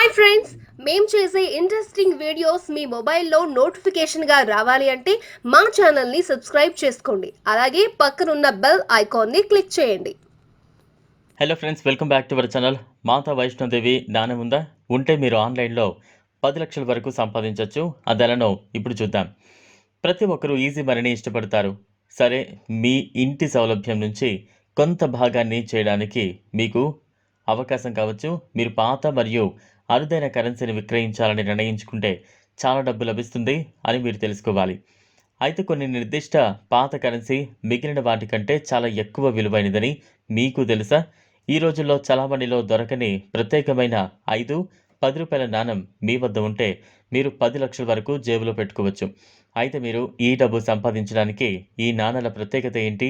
Hi friends మేము చేసే interesting videos మీ మొబైల్లో నోటిఫికేషన్గా రావాలి అంటే మా ఛానల్ని సబ్స్క్రైబ్ చేసుకోండి. అలాగే పక్కనున్న బెల్ ఐకాన్ని క్లిక్ చేయండి. Hello friends welcome back to our channel Mata Vaishnodevi దానం ఉందా ఉంటే మీరు ఆన్లైన్లో పది లక్షల వరకు సంపాదించవచ్చు అదలను ఇప్పుడు చూద్దాం. ప్రతి ఒక్కరూ ఈజీ మనీని ఇష్టపడతారు. సరే మీ ఇంటి సౌలభ్యం నుంచి కొంత భాగాన్ని చేయడానికి మీకు అవకాశం కావచ్చు. మీరు పాత మరియు అరుదైన కరెన్సీని విక్రయించాలని నిర్ణయించుకుంటే చాలా డబ్బు లభిస్తుంది అని మీరు తెలుసుకోవాలి. అయితే కొన్ని నిర్దిష్ట పాత కరెన్సీ మిగిలిన వాటికంటే చాలా ఎక్కువ విలువైనదని మీకు తెలుసా? ఈ రోజుల్లో చలామణిలో దొరకని ప్రత్యేకమైన ఐదు పది రూపాయల నాణం మీ వద్ద ఉంటే మీరు పది లక్షల వరకు జేబులో పెట్టుకోవచ్చు. అయితే మీరు ఈ డబ్బు సంపాదించడానికి ఈ నాణాల ప్రత్యేకత ఏంటి?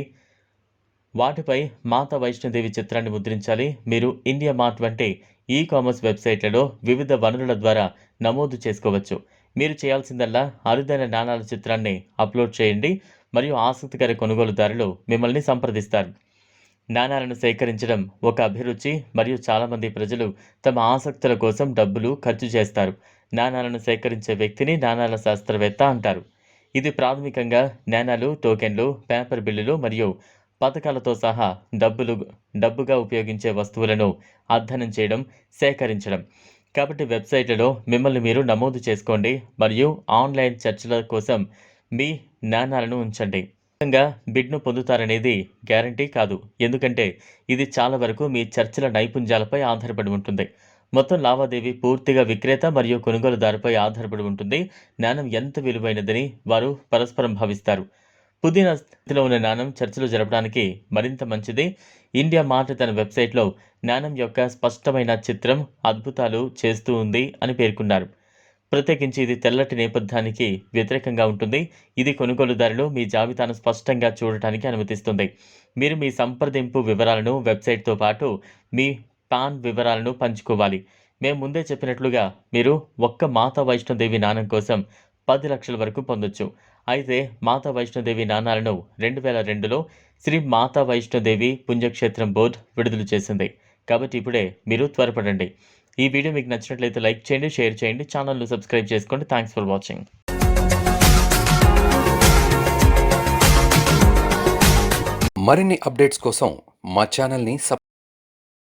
వాటిపై మాతా వైష్ణోదేవి చిత్రాన్ని ముద్రించాలి. మీరు ఇండియా మార్ట్ వంటి ఈ కామర్స్ వెబ్సైట్లలో వివిధ వనరుల ద్వారా నమోదు చేసుకోవచ్చు. మీరు చేయాల్సిందల్లా అరుదైన నాణాల చిత్రాన్ని అప్లోడ్ చేయండి మరియు ఆసక్తికర కొనుగోలుదారులు మిమ్మల్ని సంప్రదిస్తారు. నాణాలను సేకరించడం ఒక అభిరుచి మరియు చాలామంది ప్రజలు తమ ఆసక్తుల కోసం డబ్బులు ఖర్చు చేస్తారు. నాణాలను సేకరించే వ్యక్తిని నాణాల శాస్త్రవేత్త అంటారు. ఇది ప్రాథమికంగా నాణాలు టోకెన్లు పేపర్ బిల్లులు మరియు పథకాలతో సహా డబ్బులు డబ్బుగా ఉపయోగించే వస్తువులను అధ్యయనం చేయడం సేకరించడం. కాబట్టి వెబ్సైట్లలో మిమ్మల్ని మీరు నమోదు చేసుకోండి మరియు ఆన్లైన్ చర్చల కోసం మీ నాణాలను ఉంచండి. ఖచ్చితంగా బిడ్ను పొందుతారనేది గ్యారంటీ కాదు. ఎందుకంటే ఇది చాలా వరకు మీ చర్చల నైపుణ్యాలపై ఆధారపడి ఉంటుంది. మొత్తం లావాదేవీ పూర్తిగా విక్రేత మరియు కొనుగోలుదారుపై ఆధారపడి ఉంటుంది. జ్ఞానం ఎంత విలువైనదని వారు పరస్పరం భావిస్తారు. పుదీనా స్థితిలో ఉన్న నాణం చర్చలు జరపడానికి మరింత మంచిది. ఇండియా మార్ట్ తన వెబ్సైట్లో నాణం యొక్క స్పష్టమైన చిత్రం అద్భుతాలు చేస్తూ ఉంది అని పేర్కొన్నారు. ప్రత్యేకించి ఇది తెల్లటి నేపథ్యానికి వ్యతిరేకంగా ఉంటుంది. ఇది కొనుగోలుదారులు మీ జాబితాను స్పష్టంగా చూడటానికి అనుమతిస్తుంది. మీరు మీ సంప్రదింపు వివరాలను వెబ్సైట్తో పాటు మీ పాన్ వివరాలను పంచుకోవాలి. మేము ముందే చెప్పినట్లుగా మీరు ఒక్క మాతా వైష్ణోదేవి నాణం కోసం పది లక్షల వరకు పొందొచ్చు. అయితే మాతా వైష్ణోదేవి నాణాలను రెండు వేల రెండులో శ్రీ మాతా వైష్ణోదేవి పుణ్యక్షేత్రం బోర్డ్ విడుదల చేసింది. కాబట్టి ఇప్పుడే మీరు త్వరపడండి. ఈ వీడియో మీకు నచ్చినట్లయితే లైక్ చేయండి షేర్ చేయండి ఛానల్ను సబ్స్క్రైబ్ చేసుకోండి. Thanks for watching. మరిన్ని అప్డేట్స్ కోసం మా ఛానల్ని